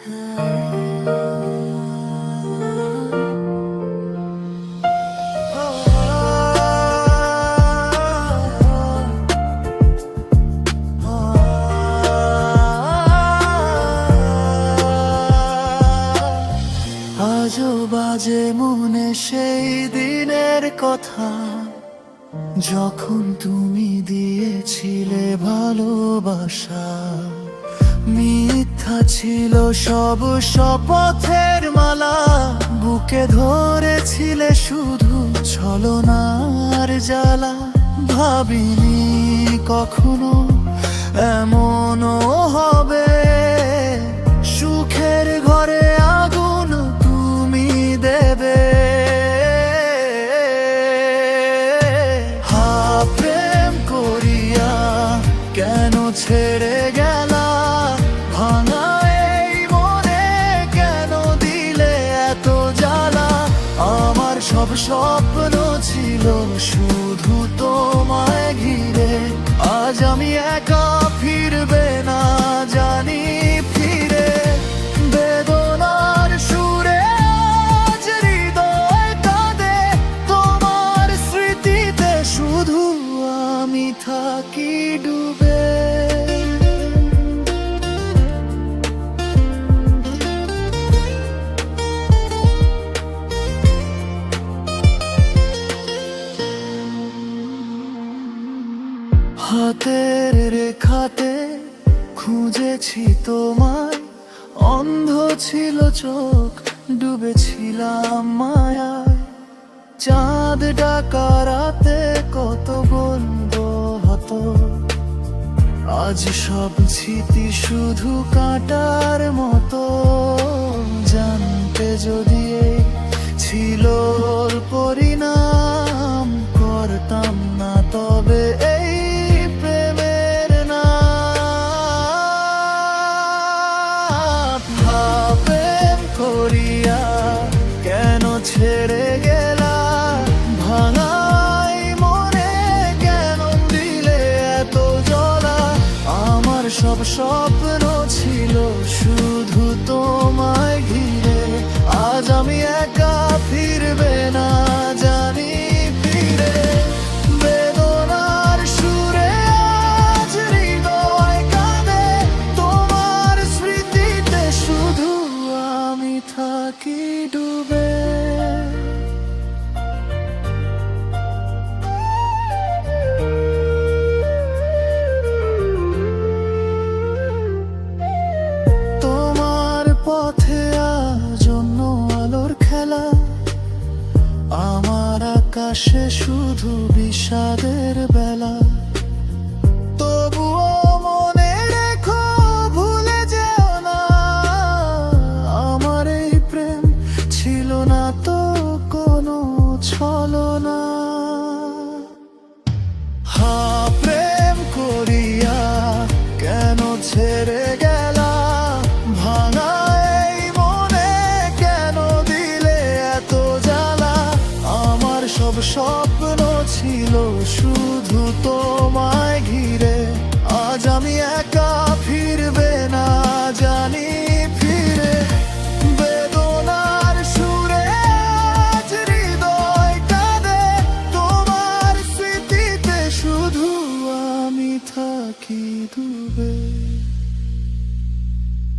আজও বাজে মনে সেই দিনের কথা। যখন তুমি দিয়েছিলে ভালোবাসা মিথ্যা ছিল সব শপথের মালা। বুকে ধরেছিলে শুধু ছলনার জ্বালা। ভাবিনি কখনো এমনও হবে। সুখের ঘরে আগুন তুমি দেবে। হা, প্রেম করিয়া কেন ছেড়ে স্বপ্ন ছিল শুধু তোমায় ঘিরে। আজ আমি একা ফিরবে না, জানি ফিরে। বেদনার সুরে আজ হৃদয় কাঁদে, তোমার স্মৃতিতে শুধু আমি থাকি ডুবে। হাতের রেখাতে খুঁজেছি তোমায়। অন্ধ ছিল চোখ, ডুবেছিলাম মায়ায়। চাঁদ ডাকারাতে কত বন্ধ হতো। আজ সব স্মৃতি শুধু কাটার মতো। স্বপ্ন ছিল শুধু তোমায় ঘিরে। আজ আমি একা ফিরবে না, জানি ফিরে। বেদনার সুরে তোমার স্মৃতিতে শুধু আমি থাকি ডুবে। আকাশে শুধু বিষাদের বেলা শুধু তোমায় ঘিরে আজ আমি একা ফিরবে না, জানি ফিরে। বেদনার সুরে আজ হৃদয় কাঁদে, তোমার স্মৃতিতে শুধু আমি থাকি ডুবে